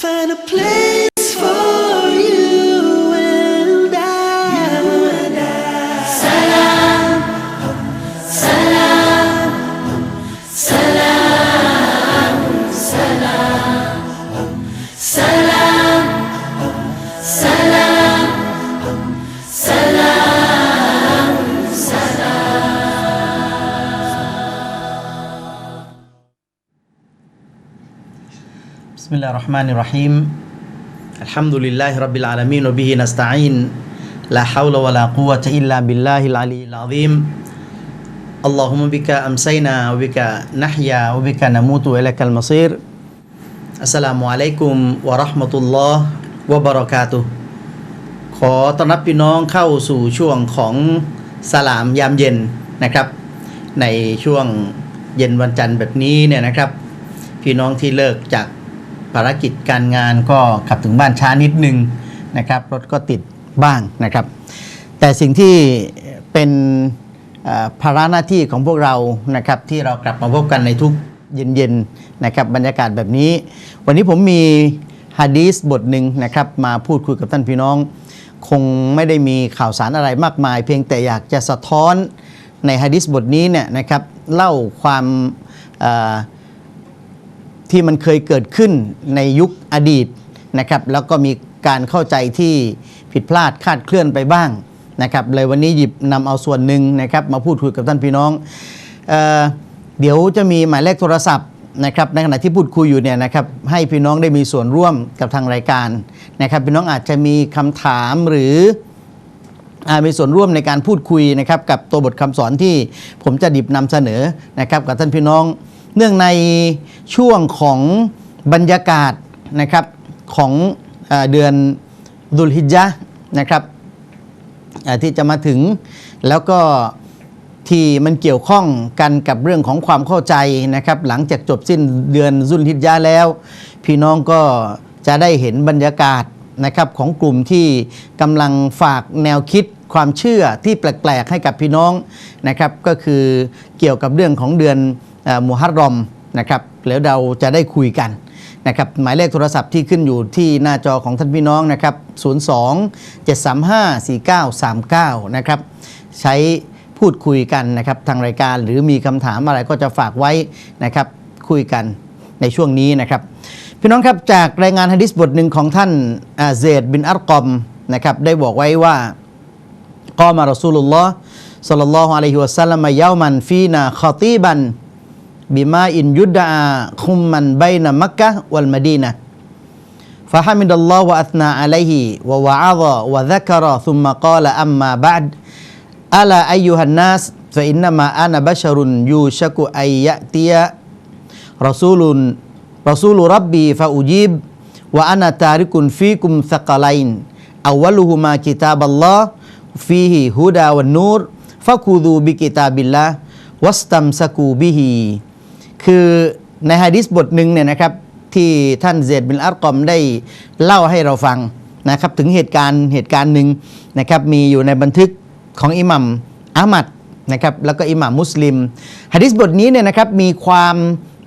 Find a place الرحمن الرحيم الحمد لله رب العالمين وبه نستعين لا حول ولا قوة إلا بالله العلي العظيم اللهم بك أمسينا وبك نحيا وبك نموت وإليك المصير السلام عليكم ورحمة الله وبركاته ขอต้อนรับพี่น้องเข้าสู่ช่วงของสลามยามเย็นนะครับ ในช่วงเย็นวันจันทร์แบบนี้เนี่ยนะครับ พี่น้องที่เลิกจาก ภารกิจการงานก็ขับถึงบ้านช้านิดนึงนะครับรถก็ติดบ้างนะครับ แต่สิ่งที่เป็นภาระหน้าที่ของพวกเรานะครับที่เรากลับมาพบกันในทุกเย็นๆนะครับบรรยากาศแบบนี้ วันนี้ผมมีฮะดีสบทหนึ่งนะครับมาพูดคุยกับท่านพี่น้อง คงไม่ได้มีข่าวสารอะไรมากมาย เพียงแต่อยากจะสะท้อนในฮะดิษบทนี้เนี่ยนะครับเล่าความ ที่มันเคยเกิดขึ้นในยุคอดีตนะครับ แล้วก็มีการเข้าใจที่ผิดพลาดคาดเคลื่อนไปบ้างนะครับเลยวันนี้หยิบนำเอาส่วนหนึ่งนะครับ มาพูดคุยกับท่านพี่น้องเอเดี๋ยวจะมีหมายเลขโทรศัพท์นะครับในขณะที่พูดคุยอยู่เนี่ยนะครับให้พี่น้องได้มีส่วนร่วมกับทางรายการนะครับพี่น้องอาจจะมีคำถามหรือมีส่วนร่วมในการพูดคุยนะครับกับตัวบทคำสอนที่ผมจะดิบนำเสนอนะครับกับท่านพี่น้อง เนื่องในช่วงของบรรยากาศนะครับของเดือนดุลฮิจญะนะครับที่จะมาถึงแล้วก็ที่มันเกี่ยวข้องกันกับเรื่องของความเข้าใจนะครับ หลังจากจบสิ้นเดือนซุลฮิจญะแล้ว พี่น้องก็จะได้เห็นบรรยากาศนะครับของกลุ่มที่กำลังฝากแนวคิดความเชื่อที่แปลกๆให้กับพี่น้องนะครับ ก็คือเกี่ยวกับเรื่องของเดือน มุฮัรรอมนะครับแล้วเราจะได้คุยกันนะครับหมายเลขโทรศัพท์ที่ขึ้นอยู่ที่หน้าจอของท่านพี่น้องนะครับ 02 735 4939 นะครับ ใช้พูดคุยกันนะครับทางรายการหรือมีคำถามอะไรก็จะฝากไว้นะครับคุยกันในช่วงนี้นะครับ พี่น้องครับจากรายงานฮะดิษบทหนึ่งของท่านอาเซดบินอัลกอมนะครับได้บอกไว้ว่ากอมารอซูลุลลอฮ์สัลลัลลอฮุอะลัยฮิวะสัลลัมยามันฟีนาคอตีบัน بماء يدعى خما بين مكة والمدينة. فحمد الله وأثنى عليه ووعظ وذكر ثم قال أما بعد ألا أيها الناس فإنما أنا بشر يوشك أن يأتي رسول رسول ربي فأجيب وأنا تارك فيكم ثقلين. أولهما كتاب الله فيه هدى والنور فخذوا بكتاب الله واستمسكوا به. คือในฮะดิษบทหนึ่งเนี่ยนะครับที่ท่านเซดบินอัลกอมได้เล่าให้เราฟังนะครับถึงเหตุการณ์เหตุการณ์หนึ่งนะครับมีอยู่ในบันทึกของอิหมัมอามัดนะครับแล้วก็อิหมัมมุสลิมฮะดิษบทนี้เนี่ยนะครับมีความ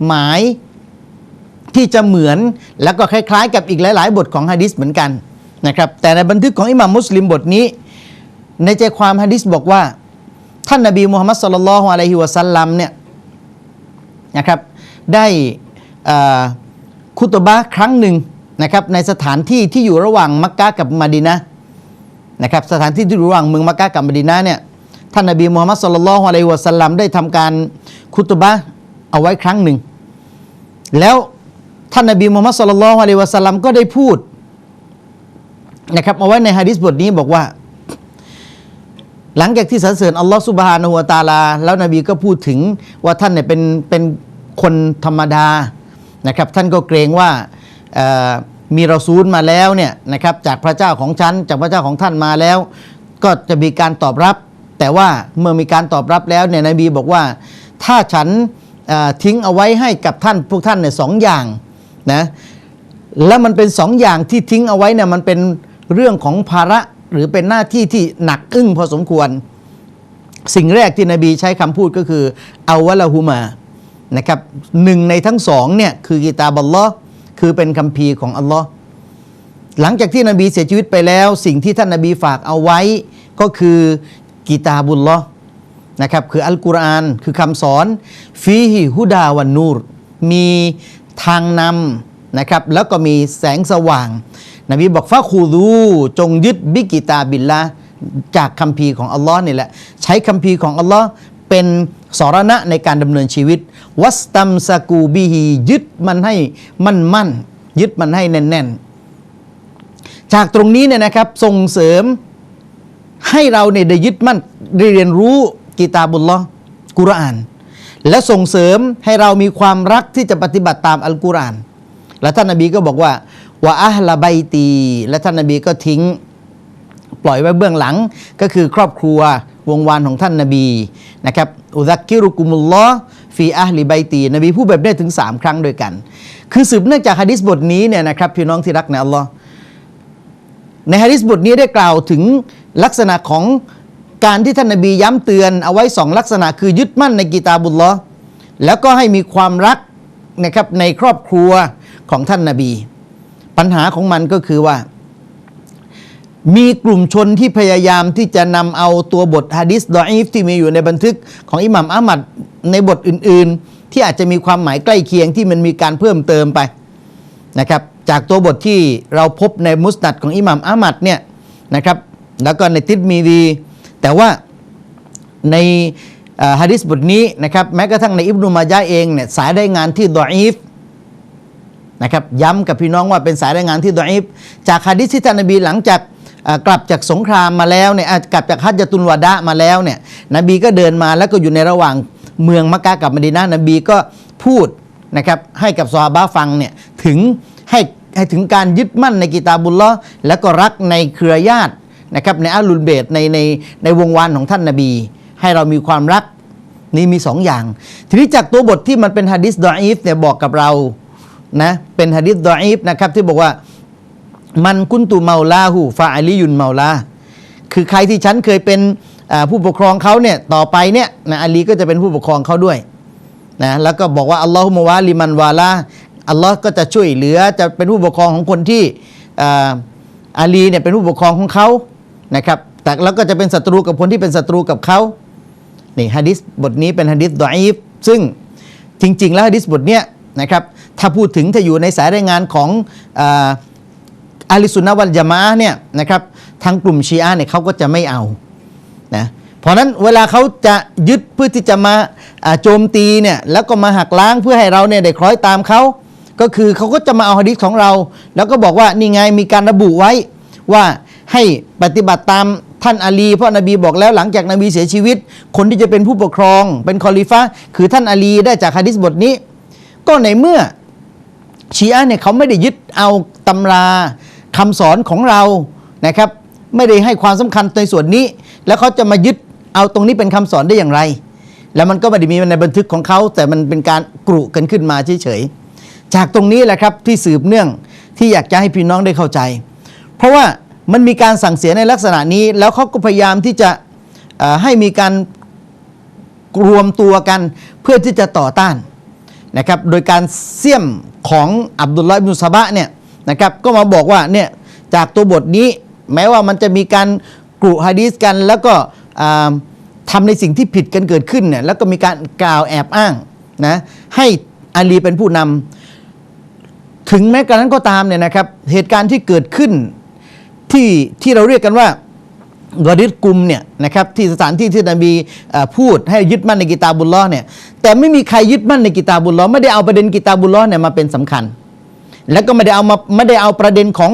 หมายที่จะเหมือนแล้วก็คล้าย ๆ กับอีกหลาย ๆ บทของฮะดิษเหมือนกันนะครับแต่ในบันทึกของอิหมัมมุสลิมบทนี้ ในใจความฮะดิษบอกว่า ท่านนบีมูฮัมมัดสุลลัลฮุอะลัยฮิวะสัลลัมเนี่ย นะครับ ได้คุตบะครั้งหนึ่งนะครับในสถานที่ที่อยู่ระหว่างมักกะกับมาดินะนะครับสถานที่ที่อยู่ระหว่างเมืองมักกะกับมาดินะเนี่ยท่านนบีมูฮัมมัดสุลลัลฮุอะลัยฮิวะสัลลัมได้ทำการคุตบะเอาไว้ครั้งหนึ่ง แล้วท่านนบีมูฮัมมัดสุลลัลฮุอะลัยฮิวะสัลลัมก็ได้พูดนะครับเอาไว้ในฮะดิษบทนี้บอกว่า หลังจากที่สรรเสริญอัลลอฮ์สุบฮานะฮูวะตาลา แล้วนบีก็พูดถึงว่าท่านเนี่ยเป็นเป็น คนธรรมดานะครับท่านก็เกรงว่ามีเรอซูลมาแล้วเนี่ยนะครับจากพระเจ้าของฉันจากพระเจ้าของท่านมาแล้ว ก็จะมีการตอบรับ แต่ว่าเมื่อมีการตอบรับแล้วเนี่ยนบีบอกว่า ถ้าฉันทิ้งเอาไว้ให้กับท่านพวกท่านเนี่ยสองอย่างนะแล้วมันเป็นสองอย่างที่ทิ้งเอาไว้เนี่ยมันเป็นเรื่องของภาระหรือเป็นหน้าที่ที่หนักอึ้งพอสมควร สิ่งแรกที่นบีใช้คำพูดก็คือเอาวะละหูมา นะครับหนึ่งในทั้งสองเนี่ยคือกิตาบัลลอฮ์คือเป็นคัมภีร์ของอัลลอฮ์หลังจากที่นบีเสียชีวิตไปแล้ว สิ่งที่ท่านนบีฝากเอาไว้ ก็คือกีตาบุลลอฮ์นะครับคืออัลกุรอานคือคำสอนฟีฮิฮุดาวันนูรมีทางนำนะครับแล้วก็มีแสงสว่าง นบีบอกฟาคูดูจงยึดบิกิตาบิลละจากคัมภีร์ของอัลลอฮ์นี่แหละใช้คัมภีร์ของอัลลอฮ์เป็น สรณะในการดำเนินชีวิต วัสตัมสกูบิฮียึดมันให้มั่นมั่นยึดมันให้แน่น ๆ จากตรงนี้เนี่ยนะครับส่งเสริมให้เราเนี่ยได้ยึดมั่นได้เรียนรู้กีตาบุลลอกุรอาน และส่งเสริมให้เรามีความรักที่จะปฏิบัติตามอัลกุรอาน และท่านนบีก็บอกว่าว่าอัลลาไบตี และท่านนบีก็ทิ้ง ปล่อยไว้เบื้องหลังก็คือครอบครัว วงวานของท่านนบีนะครับอุซักกิรุกุมุลลอฟีอัลลิไบตี นบีพูดแบบนี้ถึง 3 ครั้งด้วยกัน คือสืบเนื่องจากฮะดิษบทนี้เนี่ยนะครับพี่น้องที่รักในอัลลอฮ์ในฮะดิษบทนี้ได้กล่าวถึงลักษณะของการที่ท่านนบีย้ำเตือนเอาไว้สองลักษณะคือยึดมั่นในกีตาบุลลอแล้วก็ให้มีความรักนะครับในครอบครัวของท่านนบี ปัญหาของมันก็คือว่า มีกลุ่มชนที่พยายามที่จะนำเอาตัวบทฮะดิษดออีฟที่มีอยู่ในบันทึกของอิหม่ามอามัดในบทอื่น ๆ ที่อาจจะมีความหมายใกล้เคียงที่มันมีการเพิ่มเติมไปนะครับจากตัวบทที่เราพบในมุสนัดของอิหม่ามอามัดเนี่ยนะครับแล้วก็ในติดมีดี แต่ว่าในฮะดิษบทนี้นะครับแม้กระทั่งในอิบนุมาจาเองเนี่ยสายรายงานที่ดออีฟนะครับย้ำกับพี่น้องว่าเป็นสายรายงานที่ดออีฟจากฮะดิษที่ท่านนบีหลังจาก กลับจากสงครามมาแล้วเนี่ยกลับจากฮัจญตุนวาดะมาแล้วเนี่ยนบีก็เดินมาแล้วก็อยู่ในระหว่างเมืองมักกะกับมดีนะนบีก็พูดนะครับให้กับซอฮาบะฟังเนี่ยถึงให้ให้ถึงการยึดมั่นในกิตาบุลลอแล้วก็รักในเครือญาตินะครับในอัลลุลเบตในในในวงวานของท่านนบี ให้เรามีความรักนี่มีสองอย่าง ทีนี้จากตัวบทที่มันเป็นฮะดิษดออีฟเนี่ยบอกกับเรานะเป็นฮะดิษดออีฟนะครับที่บอกว่า มันกุนตุเมาลาหูฟาอาลียุนเมาลาคือใครที่ฉันเคยเป็นผู้ปกครองเขาเนี่ยต่อไปเนี่ยนะอาลีก็จะเป็นผู้ปกครองเขาด้วยนะแล้วก็บอกว่าอัลลอฮุมะวาลิมันวาลาอัลลอฮ์ก็จะช่วยเหลือจะเป็นผู้ปกครองของคนที่อาอาลีเนี่ยเป็นผู้ปกครองของเขานะครับแต่แล้วก็จะเป็นศัตรูกับคนที่เป็นศัตรูกับเขานี่ฮะดิษบทนี้เป็นฮะดิษดออีฟซึ่งจริง ๆ แล้วฮะดิษบทเนี้ยนะครับถ้าพูดถึงถ้าอยู่ในสายรายงานของ อาลิสุนนะวัลจามะเนี่ยนะครับทางกลุ่มชีอะเนี่ยเขาก็จะไม่เอานะเพราะนั้นเวลาเขาจะยึดเพื่อที่จะมาโจมตีเนี่ยแล้วก็มาหักล้างเพื่อให้เราเนี่ยได้คล้อยตามเขาก็คือเขาก็จะมาเอาฮะดิษของเรา แล้วก็บอกว่านี่ไงมีการระบุไว้ว่าให้ปฏิบัติตามท่านอาลี เพราะนบีบอกแล้วหลังจากนบีเสียชีวิต คนที่จะเป็นผู้ปกครอง เป็นคอลิฟะคือท่านอาลีได้จากฮะดิษบทนี้ ก็ในเมื่อชีอะเนี่ยเขาไม่ได้ยึดเอาตำรา คำสอนของเรานะครับไม่ได้ให้ความสำคัญในส่วนนี้ แล้วเขาจะมายึดเอาตรงนี้เป็นคำสอนได้อย่างไร แล้วมันก็ไม่ได้มีในบันทึกของเขา แต่มันเป็นการกรุกันขึ้นมาเฉยๆจากตรงนี้แหละครับที่สืบเนื่องที่อยากจะให้พี่น้องได้เข้าใจ เพราะว่ามันมีการสั่งเสียในลักษณะนี้ แล้วเขาก็พยายามที่จะให้มีการรวมตัวกันเพื่อที่จะต่อต้านนะครับ โดยการเสี่ยมของอับดุลลาห์อิบนุสะบะเนี่ย นะครับ ก็มาบอกว่าเนี่ยจากตัวบทนี้ แม้ว่ามันจะมีการกรุฮะดีษกัน แล้วก็อ่าทำในสิ่งที่ผิดกันเกิดขึ้นเนี่ยแล้วก็มีการกล่าวแอบอ้างนะให้อาลีเป็นผู้นำถึงแม้กระนั้นก็ตามเนี่ยนะครับเหตุการณ์ที่เกิดขึ้นที่ที่เราเรียกกันว่ากอริดกุมเนี่ยนะครับที่สถานที่ที่นบีพูดให้ยึดมั่นในกิตาบุลลอเนี่ยแต่ไม่มีใครยึดมั่นในกิตาบุลลอไม่ได้เอาประเด็นกิตาบุลลอเนี่ยมาเป็นสำคัญ แล้วก็ไม่ได้เอามาไม่ได้เอาประเด็นของ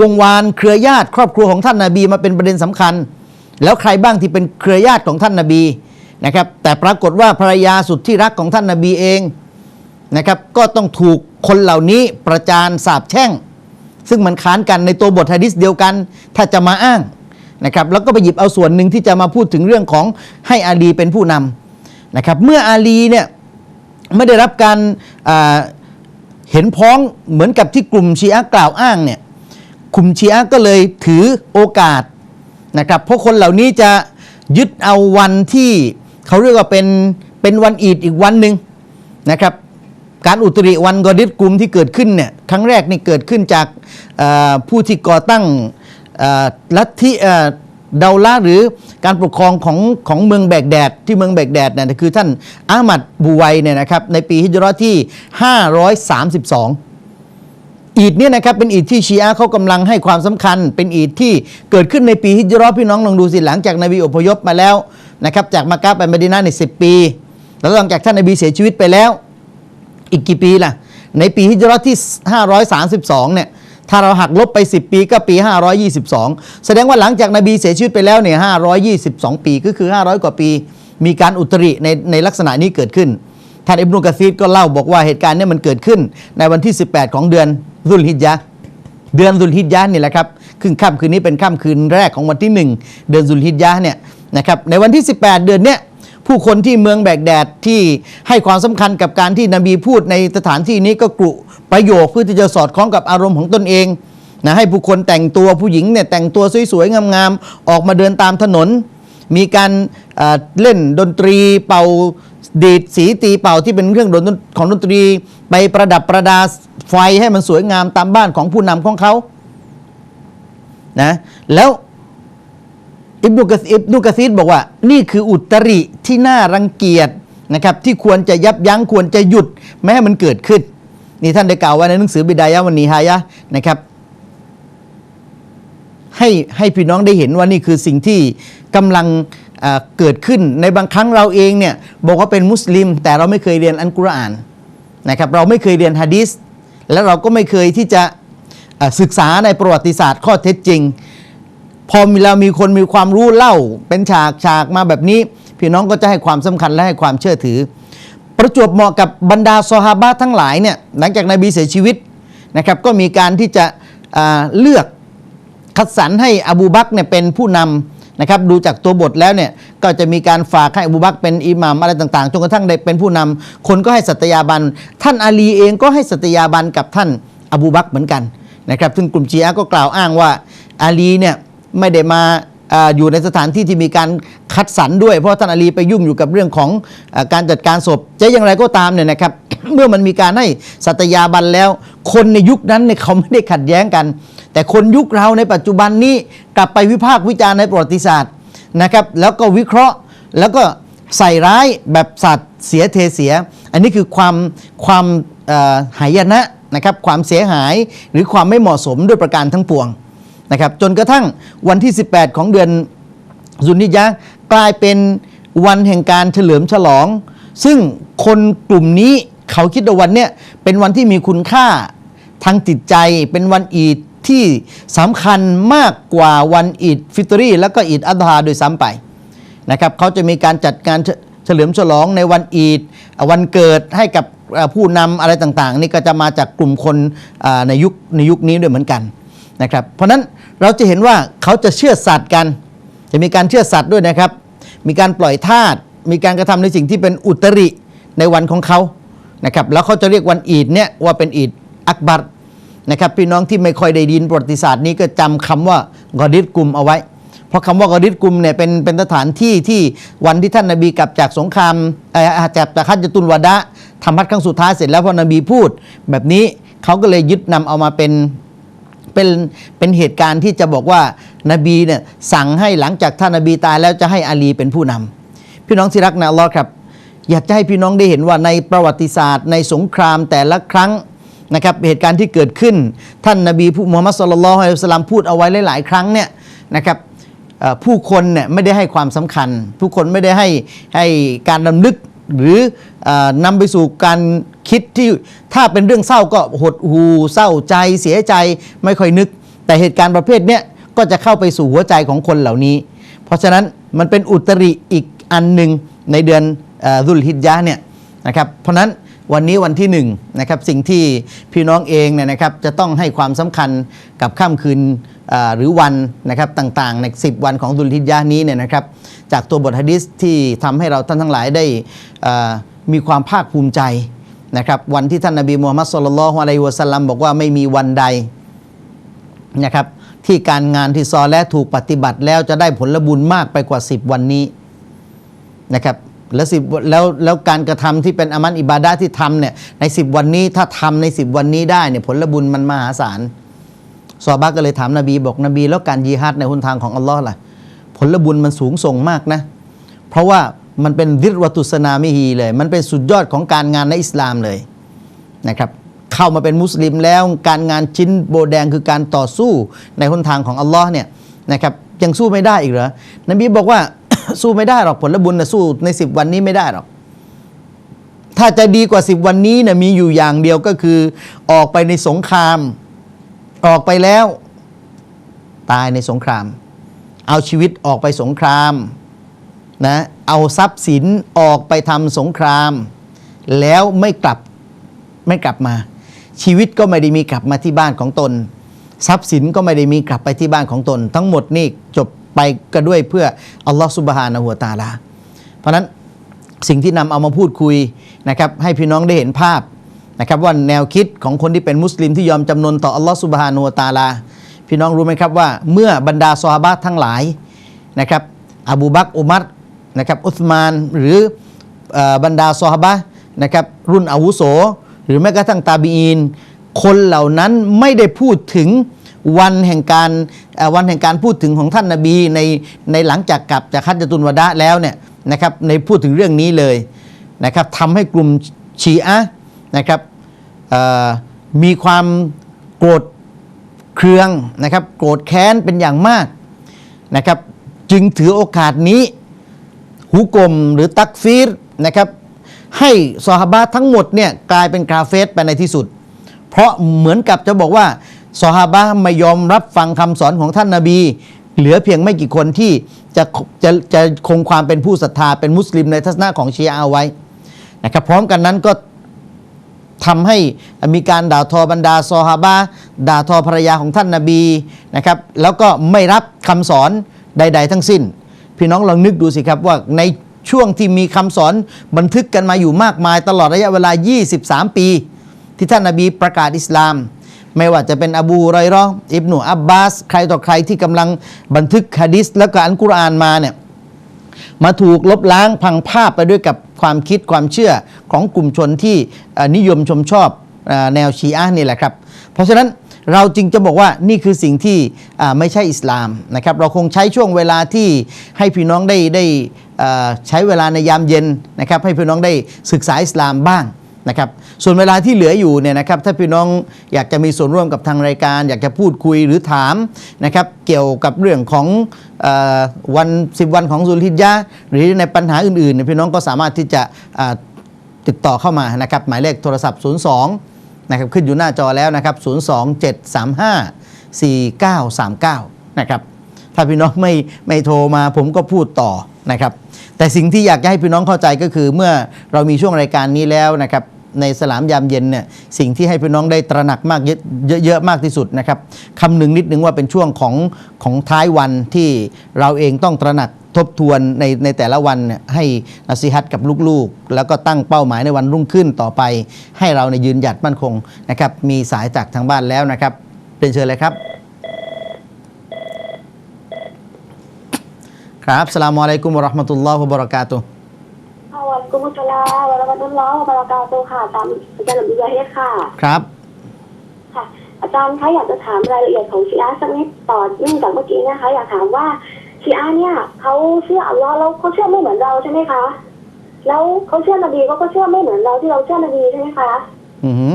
วงวานเครือญาติ ครอบครัวของท่านนาบีมาเป็นประเด็นสำคัญ แล้วใครบ้างที่เป็นเครือญาติของท่านนาบีนะครับแต่ปรากฏว่าภรรยาสุดที่รักของท่านนาบีเองนะครับก็ต้องถูกคนเหล่านี้ประจานสาบแช่ง ซึ่งมันค้านกันในตัวบทฮะดิษเดียวกัน ถ้าจะมาอ้างนะครับแล้วก็ไปหยิบเอาส่วนหนึ่งที่จะมาพูดถึงเรื่องของให้อาลีเป็นผู้นำนะครับเมื่ออาลีเนี่ยไม่ได้รับการอ เห็นพ้องเหมือนกับที่กลุ่มชีอะกล่าวอ้างเนี่ยกลุ่มชีอะก็เลยถือโอกาสนะครับเพราะคนเหล่านี้จะยึดเอาวันที่เขาเรียกว่าเป็นเป็นวันอีดอีกวันหนึ่งนะครับการอุตริวันกอดิษกลุ่มที่เกิดขึ้นเนี่ยครั้งแรกนี่เกิดขึ้นจากผู้ที่ก่อตั้งลัทธิ ดาละหรือการปกครองของของเมืองแบกแดดที่เมืองแบกแดดเนี่ยคือท่านอามัดบูไวเนี่ยนะครับในปีฮิจราะห์ที่ 532อีดเนี่ยนะครับเป็นอีดที่ชีอะเขากำลังให้ความสำคัญ เป็นอีดที่เกิดขึ้นในปีฮิจราะห์พี่น้องลองดูสิหลังจากนบีอพยพมาแล้วนะครับจากมักกะไปมดีนะห์ในสิปี แล้วหลังจากท่านนบีเสียชีวิตไปแล้ว อีกกี่ปีล่ะในปีฮิจราะห์ที่ 532เนี่ย ถ้าเราหักลบไป 10 ปีก็ปี 522 แสดงว่าหลังจากนบีเสียชีวิตไปแล้วเนี่ย522 ปีก็คือ 500 กว่าปี มีการอุตริในในลักษณะนี้เกิดขึ้น ท่านอิบนุกะซีดก็เล่าบอกว่าเหตุการณ์เนี้มันเกิดขึ้น ในวันที่ 18 ของเดือนซุลฮิจญะเดือนซุลฮิจญะนี่แหละครับคืนค่ำคืนนี้เป็นค่ำคืนแรกของวันที่ 1 เดือนซุลฮิจญะเนี่ยนะครับในวันที่ 18 เดือนเนี้ย ผู้คนที่เมืองแบกแดดที่ให้ความสำคัญกับการที่นบีพูดในสถานที่นี้ก็กรุประโยคเพื่อที่จะสอดคล้องกับอารมณ์ของตนเองนะให้ผู้คนแต่งตัวผู้หญิงเนี่ยแต่งตัวสวยๆ งามๆ ออกมาเดินตามถนน มีการเอ่อเล่นดนตรีเป่าดีดสีตีเป่าที่เป็นเครื่องดนตรีของดนตรี ไปประดับประดาไฟให้มันสวยงามตามบ้านของผู้นำของเขานะแล้ว อิบนุกะอิบนุกะซีดบอกว่า นี่คืออุตริที่น่ารังเกียจนะครับที่ควรจะยับยั้งควรจะหยุดไม่ให้มันเกิดขึ้น นี่ท่านได้กล่าวไว้ในหนังสือบิดายะวันนีฮายะนะครับให้ให้พี่น้องได้เห็นว่านี่คือสิ่งที่กำลังเกิดขึ้นในบางครั้งเราเองเนี่ยบอกว่าเป็นมุสลิม แต่เราไม่เคยเรียนอัลกุรอานนะครับเราไม่เคยเรียนฮะดีษและเราก็ไม่เคยที่จะศึกษาในประวัติศาสตร์ข้อเท็จจริง พอมีเรามีคนมีความรู้เล่า เป็นฉากฉากมาแบบนี้ พี่น้องก็จะให้ความสำคัญและให้ความเชื่อถือ ประจวบเหมาะกับบรรดาซอฮาบะทั้งหลายเนี่ยหลังจากนบีเสียชีวิตนะครับก็มีการที่จะเลือกคัดสรรให้อบูบักเนี่ยเป็นผู้นำนะครับดูจากตัวบทแล้วเนี่ยก็จะมีการฝากให้อบูบักเป็นอิหมามอะไรต่างๆจนกระทั่งได้เป็นผู้นำคนก็ให้สัตยาบัน ท่านอาลีเองก็ให้สัตยาบันกับท่านอบูบักเหมือนกันนะครับซึ่งกลุ่มชีอะก็กล่าวอ้างว่าอาลีเนี่ย ไม่ได้มาอยู่ในสถานที่ที่มีการคัดสรรด้วย เพราะท่านอาลีไปยุ่งอยู่กับเรื่องของอการจัดการศพจะอย่างไรก็ตามเนี่ยนะครับ เมื่อมันมีการให้สัตยาบันแล้ว คนในยุคนั้นเนี่ยเขาไม่ได้ขัดแย้งกัน แต่คนยุคเราในปัจจุบันนี้กลับไปวิพากษ์วิจารณ์ในประวัติศาสตร์นะครับแล้วก็วิเคราะห์แล้วก็ใส่ร้ายแบบสัตว์เสียเทเสีย อันนี้คือความความหายนะนะครับความเสียหายหรือความไม่เหมาะสมด้วยประการทั้งปวง นะครับจนกระทั่งวันที่ 18 ของเดือนซุนนิยะห์กลายเป็นวันแห่งการเฉลิมฉลอง ซึ่งคนกลุ่มนี้เขาคิดว่าวันเนี้ยเป็นวันที่มีคุณค่าทางจิตใจเป็นวันอีดที่สำคัญมากกว่าวันอีดฟิตรีแล้วก็อีดอัลฮาโดยซ้ำไปนะครับเขาจะมีการจัดการเฉลิมฉลองในวันอีดวันเกิดให้กับผู้นำอะไรต่างๆ นี่ก็จะมาจากกลุ่มคนในยุคในยุคนี้ด้วยเหมือนกัน นะครับเพราะฉะนั้นเราจะเห็นว่าเขาจะเชื่อสัตว์กัน จะมีการเชื่อสัตว์ด้วยนะครับ มีการปล่อยทาสมีการกระทำในสิ่งที่เป็นอุตริในวันของเขานะครับแล้วเขาจะเรียกวันอีดเนี่ยว่าเป็นอีดอักบัรนะครับพี่น้องที่ไม่ค่อยได้ดินประวัติศาสตร์นี้ก็จำคำว่ากอดิษกุมเอาไว้ เพราะคำว่ากอดิษกุมเนี่ยเป็นเป็นสถานที่ที่วันที่ท่านนบีกลับจากสงครามเออจากจากฮัจตุลวดะทำฮัจญ์ครั้งสุดท้ายเสร็จแล้วพอนบีพูด แบบนี้เขาก็เลยยึดนำเอามาเป็น เป็นเป็นเหตุการณ์ที่จะบอกว่านบีเนี่ยสั่งให้หลังจากท่านนบีตายแล้วจะให้อาลีเป็นผู้นำพี่น้องที่รักนะอัลลอฮ์ครับ อยากจะให้พี่น้องได้เห็นว่าในประวัติศาสตร์ ในสงครามแต่ละครั้งนะครับเหตุการณ์ที่เกิดขึ้นท่านนบีผู้มุฮัมมัดสุลลัลลอฮุอะลัยฮิสลลัมพูดเอาไว้หลาย ๆ ครั้งเนี่ยนะครับผู้คนเนี่ยไม่ได้ให้ความสำคัญ ผู้คนไม่ได้ให้ให้การดำลึกหรือออนำไปสู่การ คิดที่ถ้าเป็นเรื่องเศร้าก็หดหูเศร้าใจเสียใจไม่ค่อยนึก แต่เหตุการณ์ประเภทเนี้ยก็จะเข้าไปสู่หัวใจของคนเหล่านี้ เพราะฉะนั้นมันเป็นอุตริอีกอันหนึ่งในเดือนรุลฮิจญะเนี่ยนะครับเพราะนั้นวันนี้วันที่หนึ่งนะครับสิ่งที่พี่น้องเองเนี่ยนะครับจะต้องให้ความสำคัญกับค่ำคืนหรือวันนะครับต่างๆใน10 วันของดุลฮิจญะห์นี้เนี่ยนะครับจากตัวบทฮะดิษที่ทำให้เราท่านทั้งหลายได้มีความภาคภูมิใจ นะครับวันที่ท่านนบีมูฮัมมัดสุลลัลฮุอะลัยฮิวะสัลลัมบอกว่าไม่มีวันใดนะครับที่การงานที่ซอและถูกปฏิบัติแล้วจะได้ผลบุญมากไปกว่า 10 วันนี้นะครับแล้วสิบแล้วแล้วการกระทำที่เป็นอามันอิบาดะห์ที่ทำเนี่ยในสิบวันนี้ถ้าทำในสิบวันนี้ได้เนี่ยผลบุญมันมหาศาลซอฮาบะห์ก็เลยถามนบีบอกนบี แล้วการยีฮัดในหนทางของอัลลอฮ์ล่ะ ผลบุญมันสูงส่งมากนะ เพราะว่า มันเป็นวิรวตุสนามิฮีเลย มันเป็นสุดยอดของการงานในอิสลามเลยนะครับเข้ามาเป็นมุสลิมแล้วการงานชิ้นโบแดงคือการต่อสู้ในหนทางของอัลลอฮ์เนี่ยนะครับยังสู้ไม่ได้อีกเหรอนบีบอกว่าสู้ไม่ได้หรอกผลบุญนะสู้ในสิบวันนี้ไม่ได้หรอกถ้าจะดีกว่าสิบวันนี้นะมีอยู่อย่างเดียวก็คือ ออกไปในสงคราม ออกไปแล้ว ตายในสงคราม เอาชีวิตออกไปสงคราม นะเอาทรัพย์สินออกไปทำสงคราม แล้วไม่กลับไม่กลับมา ชีวิตก็ไม่ได้มีกลับมาที่บ้านของตน ทรัพย์สินก็ไม่ได้มีกลับไปที่บ้านของตน ทั้งหมดนี่จบไปก็ด้วยเพื่ออัลลอฮฺสุบฮานะหัวตาลา เพราะนั้นสิ่งที่นำเอามาพูดคุยนะครับให้พี่น้องได้เห็นภาพนะครับว่าแนวคิดของคนที่เป็นมุสลิมที่ยอมจำนนต่ออัลลอฮฺสุบฮานะหัวตาลา พี่น้องรู้ไหมครับว่าเมื่อบรรดาซอฮาบะทั้งหลายนะครับอบูบักอุมัร นะครับอุสมานหรืออบรรดาซอฮาบะนะครับรุ่นอาวุโส หรือแม้กระทั่งตาบีอีนคนเหล่านั้นไม่ได้พูดถึงวันแห่งการวันแห่งการพูดถึงของท่านนาบีในในหลังจากกลับจากฮัจญะตุนวดะแล้วเนี่ยนะครับในพูดถึงเรื่องนี้เลยนะครับทำให้กลุ่มชีอะนะครับมีความโกรธเคืองนะครับโกรธแค้นเป็นอย่างมากนะครับจึงถือโอกาสนี้ ฮุกมหรือตักฟีรนะครับให้ซอฮาบะทั้งหมดเนี่ยกลายเป็นกาเฟสไปในที่สุด เพราะเหมือนกับจะบอกว่าซอฮาบะไม่ยอมรับฟังคำสอนของท่านนาบี เหลือเพียงไม่กี่คนที่จะจะจะคงความเป็นผู้ศรัทธาเป็นมุสลิมในทัศนะของชีอะเอาไว้นะครับพร้อมกันนั้นก็ทำให้มีการด่าทอบรรดาซอฮาบะด่าทอภรรยาของท่านนาบีนะครับแล้วก็ไม่รับคำสอนใด ๆ ทั้งสิ้น พี่น้องลองนึกดูสิครับว่าในช่วงที่มีคำสอนบันทึกกันมาอยู่มากมาย ตลอดระยะเวลา 23 ปี ที่ท่านนาบีประกาศอิสลาม ไม่ว่าจะเป็นอบูไรราะห์อิบนุอับบาส ใครต่อใครที่กำลังบันทึกฮะดิษแล้วก็อันกุรอานมาเนี่ยมาถูกลบล้างพังภาพไปด้วยกับความคิดความเชื่อของกลุ่มชนที่นิยมชมชอบแนวชีอะนี่แหละครับ เพราะฉะนั้น เราจึงจะบอกว่านี่คือสิ่งที่ไม่ใช่อิสลามนะครับเราคงใช้ช่วงเวลาที่ให้พี่น้องได้ได้ใช้เวลาในยามเย็นนะครับให้พี่น้องได้ศึกษาอิสลามบ้างนะครับส่วนเวลาที่เหลืออยู่เนี่ยนะครับถ้าพี่น้องอยากจะมีส่วนร่วมกับทางรายการ อยากจะพูดคุยหรือถามนะครับเกี่ยวกับเรื่องของอวัน10วันของสุลฮิจญะหรือในปัญหาอื่นๆ พี่น้องก็สามารถที่จะติดต่อเข้ามานะครับหมายเลขโทรศัพท์ 02 นะครับขึ้นอยู่หน้าจอแล้วนะครับ027354939 นะครับถ้าพี่น้องไม่ไม่โทรมาผมก็พูดต่อนะครับ แต่สิ่งที่อยากจะให้พี่น้องเข้าใจก็คือเมื่อเรามีช่วงรายการนี้แล้วนะครับในสลามยามเย็นเนี่ยสิ่งที่ให้พี่น้องได้ตระหนักมากเยอะเยอะๆมากที่สุดนะครับคำหนึ่งนิดนึงว่าเป็นช่วงของของท้ายวันที่เราเองต้องตระหนัก ทบทวนในในแต่ละวันเนี่ยให้นสิฮัตกับลูกๆ แล้วก็ตั้งเป้าหมายในวันรุ่งขึ้นต่อไป ให้เราในยยืนหยัดมั่นคงนะครับ มีสายจากทางบ้านแล้วนะครับเรียนเชิญเลยครับ ครับสลามอะลัยกุมวะเราะห์มะตุลลอฮ์วะบะเราะกาตุฮ์ค่ะวันกุมุสลาวะเราะมะตุลลอฮ์วะบะเราะกาตุฮ์ค่ะตามอาจารย์หลุมบิยาเฮดค่ะ ครับ ค่ะ อาจารย์คะอยากจะถามรายละเอียดของชีอะห์สักนิดต่อเนื่องจากเมื่อกี้นะคะ อยากถามว่า ชีอะห์เนี่ยเขาเชื่ออัลลอฮ์แล้วเขาเชื่อไม่เหมือนเราใช่ไหมคะ แล้วเขาเชื่อนบีเขาก็เชื่อไม่เหมือนเราที่เราเชื่อนบีใช่ไหมคะอือหือ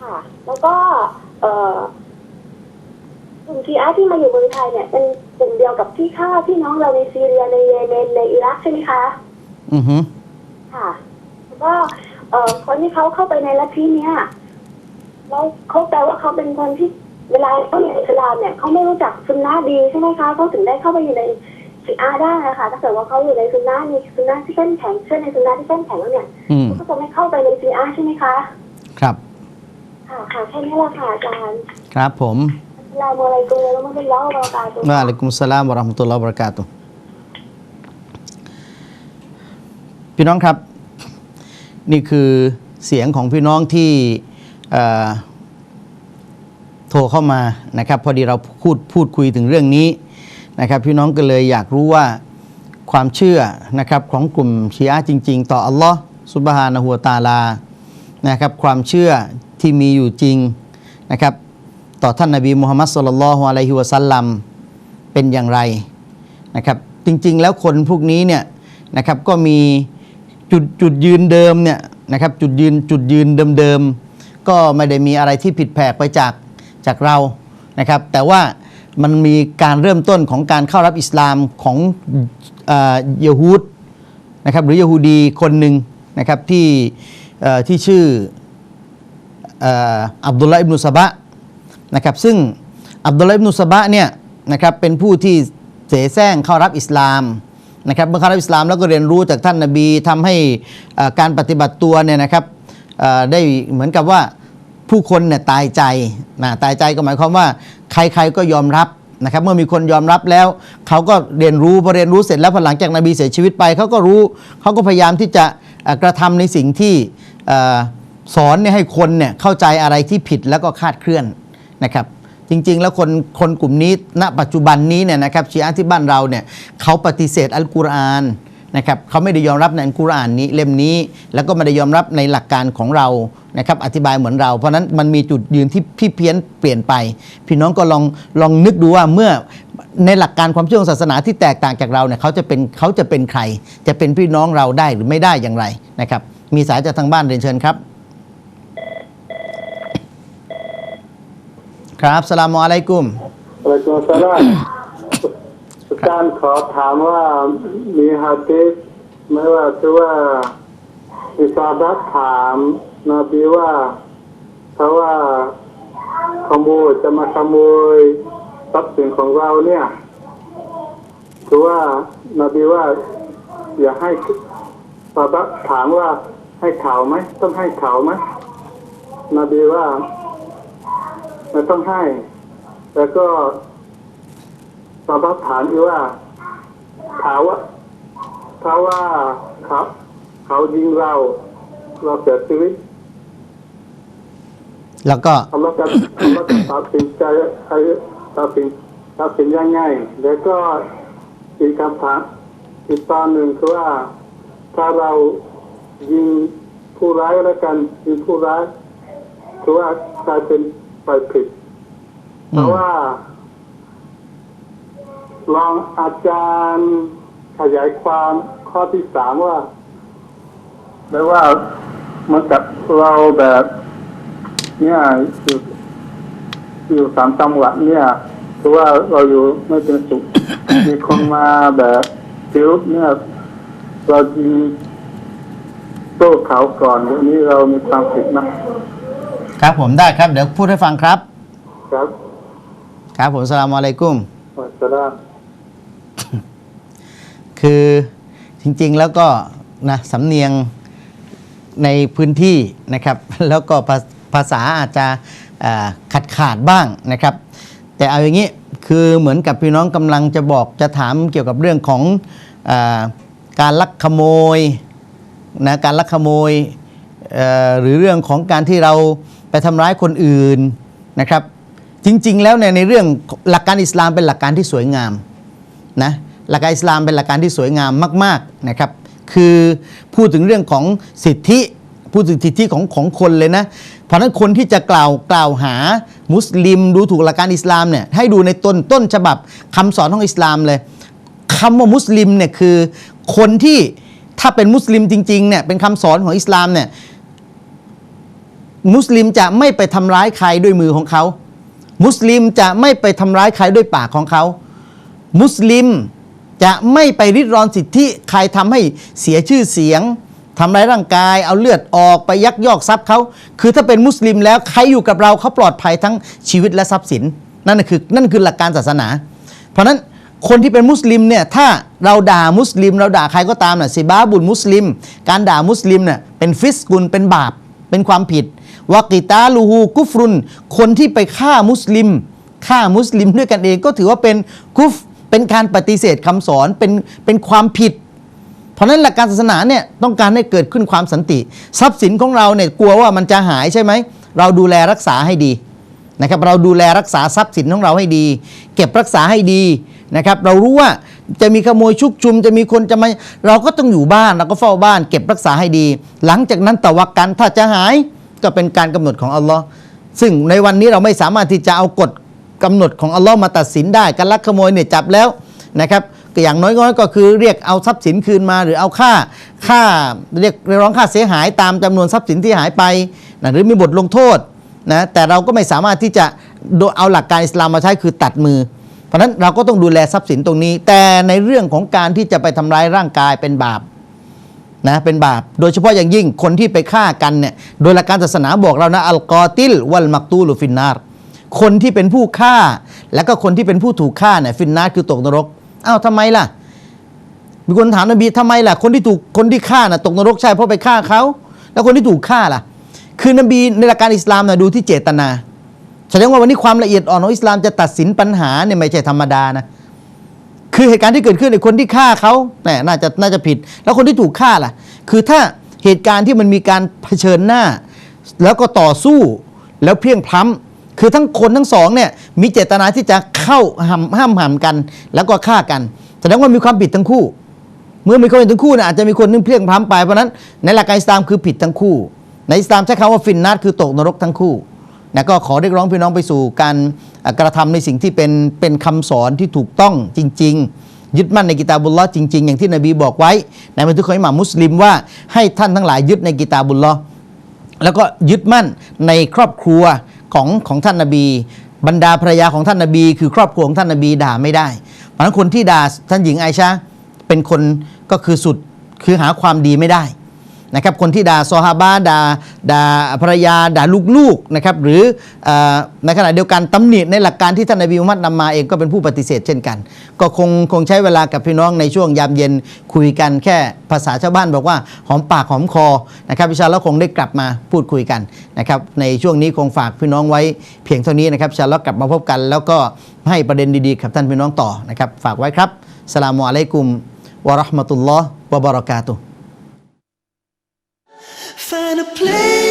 ค่ะ แล้วก็ เอ่อกลุ่มชีอะห์ที่มาอยู่เมืองไทยเนี่ยเป็นกลุ่มเดียวกับที่ฆ่าพี่น้องเราในซีเรียในเยเมนในอิรักใช่ไหมคะ อือหือค่ะ แล้วก็ เอ่อคนที่เขาเข้าไปในลัทธิเนี้ยแล้วเขาแปลว่าเขาเป็นคนที่ เวลาเขาอยู่ในอิสลามเนี่ยเขาไม่รู้จักซุนนะห์ดีใช่ไหมคะเขาถึงได้เข้าไปอยู่ในชีอะห์ได้นะคะถ้าเกิดว่าเขาอยู่ในซุนนะห์ในซุนนะห์ที่เข้มแข็งเชื่อในซุนนะห์ที่เข้มแข็งแล้วเนี่ยอืมเขาก็จะไม่เข้าไปในชีอะห์ใช่ไหมคะ ครับค่ะค่ะแค่นี้แหละค่ะอาจารย์ครับผมเราโมอะไรกุมแล้วมันเป็นเล่าเราการตัววะอะลัยกุมสสลามวะเราะห์มะตุลลอฮ์วะบะเราะกาตุฮ์พี่น้องครับ นี่คือเสียงของพี่น้องที่เอ่อโทรเข้ามานะครับ พอดีเราพูดพูดคุยถึงเรื่องนี้นะครับ พี่น้องก็เลยอยากรู้ว่าความเชื่อนะครับของกลุ่มชีอะจริง ๆ ต่ออัลลอฮ์ซุบฮานะฮูวตาลานะครับ ความเชื่อที่มีอยู่จริงนะครับ ต่อท่านนาบีมุฮัมมัดสุลลัลฮุอะลัยฮิวะสัลลัมเป็นอย่างไรนะครับ จริง ๆ แล้วคนพวกนี้เนี่ยนะครับก็มีจุดจุดยืนเดิมเนี่ยนะครับจุดยืนจุดยืนเดิมๆก็ไม่ได้มีอะไรที่ผิดแผกไปจาก จากเรานะครับ แต่ว่ามันมีการเริ่มต้นของการเข้ารับอิสลามของเอ่อเยฮูดนะครับหรือเยฮูดีคนหนึ่งนะครับที่ที่ชื่ออ,อับดุลลาอิบนุสบะนะครับซึ่งอับดุลลาอิบนุสบะเนี่ยนะครับเป็นผู้ที่เสแสร้งเข้ารับอิสลามนะครับเมื่อเข้ารับอิสลามแล้วก็เรียนรู้จากท่านนบีทำให้การปฏิบัติตัวเนี่ยนะครับได้เหมือนกับว่า ผู้คนเนี่ยตายใจนะตายใจก็หมายความว่า ใครๆก็ยอมรับนะครับเมื่อมีคนยอมรับแล้วเขาก็เรียนรู้พอเรียนรู้เสร็จแล้วพอหลังจากนบีเสียชีวิตไปเขาก็รู้เขาก็พยายามที่จะกระทำในสิ่งที่อสอนเนี่ยให้คนเนี่ยเข้าใจอะไรที่ผิดแล้วก็คาดเคลื่อนนะครับจริง ๆ แล้วคนคนกลุ่มนี้ณปัจจุบันนี้เนี่ยนะครับชีอะที่บ้านเราเนี่ยเขาปฏิเสธอัลกุรอาน นะครับเขาไม่ได้ยอมรับในอัลกุรอานนี้เล่มนี้ แล้วก็ไม่ได้ยอมรับในหลักการของเรานะครับอธิบายเหมือนเรา เพราะฉะนั้นมันมีจุดยืนที่พี่เพี้ยนเปลี่ยนไป พี่น้องก็ลองลองนึกดูว่าเมื่อในหลักการความเชื่อของศาสนาที่แตกต่างจากเราเนี่ยเขาจะเป็นเขาจะเป็นใคร จะเป็นพี่น้องเราได้หรือไม่ได้อย่างไรนะครับ มีสายจากทางบ้านเรียนเชิญครับ ครับสลามอะลัยกุมอะลัยกุมสลาม อาจารย์ขอถามว่ามีฮะดีษไหม่ว่าที่ว่าอิซาบัตถามนบีว่าถ้าะว่าขโมยจะมาขโมยทรัพย์สินของเราเนี่ยคือว่านบีว่า อย่าให้ซาบัตถามว่าให้ข่าวไหมต้องให้ข่าวไหมนบีว่าไม่ต้องให้ แล้วก็ สอบถามอีกว่าถามว่าถ้าว่าเขาเขายิงเรา เราเสียชีวิตแล้วก็เราจะเราจะตัดสินใจอะไรตัดสินตัดสินยังไงแล้วก็อีกคำถามอีกตอนหนึ่งคือว่าถ้าเรายิงผู้ร้ายแล้วกันยิงผู้ร้ายคือว่ากลายเป็นไปผิดเพราะว่า ลองอาจารย์ขยายความข้อที่สามว่าแปลว่าเหมันกับเราแบบ เนี่ยอยู่อยู่สามจังหวัดเนี่ยคือว่าเราอยู่ไม่เป็นสุขมีคนมาแบบฟิวเนี่ยเรายิงโต้เขาก่อนวันนี้เรามีความผิดนะครับผมได้ครับ เดี๋ยวพูดให้ฟังครับ ครับ ครับผมสลามอะลัยกุมวัสลาม คือจริงๆแล้วก็นะสำเนียงในพื้นที่นะครับ แล้วก็ภาภาษาอาจจะขาดขาดบ้างนะครับ แต่เอาอย่างนี้คือเหมือนกับพี่น้องกำลังจะบอกจะถามเกี่ยวกับเรื่องของอการลักขโมยนะการลักขโมยหรือเรื่องของการที่เราไปทำร้ายคนอื่นนะครับ จริง ๆ แล้วเนี่ยในเรื่องหลักการอิสลามเป็นหลักการที่สวยงามนะ หลักการอิสลามเป็นหลักการที่สวยงามมากๆนะครับ คือพูดถึงเรื่องของสิทธิพูดถึงสิทธิของของคนเลยนะ เพราะฉะนั้นคนที่จะกล่าวกล่าวหามุสลิมดูถูกหลักการอิสลามเนี่ยให้ดูในต้นต้นฉบับคำสอนของอิสลามเลยคำว่ามุสลิมเนี่ยคือคนที่ถ้าเป็นมุสลิมจริงๆเนี่ยเป็นคำสอนของอิสลามเนี่ยมุสลิมจะไม่ไปทำร้ายใครด้วยมือของเขา มุสลิมจะไม่ไปทำร้ายใครด้วยปากของเขา มุสลิม จะไม่ไปริดรอนสิทธิใครทำให้เสียชื่อเสียงทำร้ายร่างกาย เอาเลือดออกไปยักยอกทรัพย์เขา คือถ้าเป็นมุสลิมแล้วใครอยู่กับเราเขาปลอดภัยทั้งชีวิตและทรัพย์สิน นั่นคือนั่นคือหลักการศาสนา เพราะฉะนั้นคนที่เป็นมุสลิมเนี่ยถ้าเราด่ามุสลิม เราด่าใครก็ตามน่ะซิบาบุลมุสลิม การด่ามุสลิมเนี่ยเป็นฟิสกุลเป็นบาป เป็นความผิดวากิตาลูฮูกุฟรุน คนที่ไปฆ่ามุสลิมฆ่ามุสลิมด้วยกันเองก็ถือว่าเป็นกุฟ เป็นการปฏิเสธคำสอนเป็นเป็นความผิด เพราะนั้นหลักการศาสนาเนี่ยต้องการให้เกิดขึ้นความสันติ ทรัพย์สินของเราเนี่ยกลัวว่ามันจะหายใช่ไหม เราดูแลรักษาให้ดีนะครับเราดูแลรักษาทรัพย์สินของเราให้ดี เก็บรักษาให้ดีนะครับเรารู้ว่าจะมีขโมยชุกชุม จะมีคนจะมาเราก็ต้องอยู่บ้านเราก็เฝ้าบ้าน เก็บรักษาให้ดี หลังจากนั้นตะวักกันถ้าจะหายก็เป็นการกำหนดของอัลลอฮ์ซึ่งในวันนี้เราไม่สามารถที่จะเอากฎ กำหนดของอัลลอฮ์มาตัดสินได้ การลักขโมยเนี่ยจับแล้วนะครับอย่างน้อยๆก็คือเรียกเอาทรัพย์สินคืนมา หรือเอาค่าค่าเรียกเรียกร้องค่าเสียหายตามจำนวนทรัพย์สินที่หายไปนะหรือมีบทลงโทษนะแต่เราก็ไม่สามารถที่จะเอาหลักการอิสลามมาใช้คือตัดมือ เพราะฉะนั้นเราก็ต้องดูแลทรัพย์สินตรงนี้ แต่ในเรื่องของการที่จะไปทำร้ายร่างกายเป็นบาปนะเป็นบาป โดยเฉพาะอย่างยิ่งคนที่ไปฆ่ากันเนี่ยโดยหลักการศาสนาบอกเรานะอัลกอติลวัลมักตูลุฟินนาร คนที่เป็นผู้ฆ่า แล้วก็คนที่เป็นผู้ถูกฆ่าเนี่ยฟินนารคือตกนรกอ้าวทำไมล่ะ มีคนถามนบีทำไมล่ะ คนที่ถูกคนที่ฆ่าน่ะตกนรกใช่เพราะไปฆ่าเขาแล้วคนที่ถูกฆ่าล่ะ คือนบีในหลักการอิสลามน่ะดูที่เจตนาแสดงว่าวันนี้ความละเอียดอ่อนของอิสลามจะตัดสินปัญหาเนี่ยไม่ใช่ธรรมดานะคือเหตุการณ์ที่เกิดขึ้นในคนที่ฆ่าเขาเนี่ยน่าจะน่าจะผิด แล้วคนที่ถูกฆ่าล่ะ คือถ้าเหตุการณ์ที่มันมีการเผชิญหน้า แล้วก็ต่อสู้แล้วเพียงพล้ำ คือทั้งคนทั้งสองเนี่ยมีเจตนาที่จะเข้าห้ามห้ามหันกัน แล้วก็ฆ่ากัน แสดงว่ามีความผิดทั้งคู่ เมื่อมีคนผิดทั้งคู่เนี่ยอาจจะมีคนนึงเพลียงพล้ำไปเพราะนั้นในหลักการอิสลามคือผิดทั้งคู่ ในอิสลามใช้คำว่าฟินนัดคือตกนรกทั้งคู่นะก็ขอเรียกร้องพี่น้องไปสู่การกระทำในสิ่งที่เป็นเป็นคำสอนที่ถูกต้องจริง ๆ ยึดมั่นในกิตาบุลลอจริง ๆ อย่างที่นบีบอกไว้ในบันทึกของอิหม่ามมุสลิมว่าให้ท่านทั้งหลายยึดในกิตาบุลลอแล้วก็ยึดมั่นในครอบครัว ของของท่านนาบี บรรดาภรรยาของท่านนาบี คือครอบครัวของท่านนาบีด่าไม่ได้เพราะฉะนั้นคนที่ด่าท่านหญิงไอชาเป็นคนก็คือสุดคือหาความดีไม่ได้ นะครับคนที่ด่าซอฮาบะด่าด่าภรรยาด่าลูกๆนะครับหรืออในขณะเดียวกันตำหนิในหลักการที่ท่านนบีมุฮัมมัดนำมาเองก็เป็นผู้ปฏิเสธเช่นกัน ก็คงคงใช้เวลากับพี่น้องในช่วงยามเย็นคุยกันแค่ภาษาชาวบ้านบอกว่าหอมปากหอมคอนะครับวิชาแล้วคงได้กลับมาพูดคุยกันนะครับในช่วงนี้คงฝากพี่น้องไว้เพียงเท่านี้นะครับชาแล้วกลับมาพบกัน แล้วก็ให้ประเด็นดีๆกับท่านพี่น้องต่อนะครับฝากไว้ครับสลามุอะลัยกุมวะราะห์มะตุลลอฮ์วะบะเราะกาตุฮ์ Find a place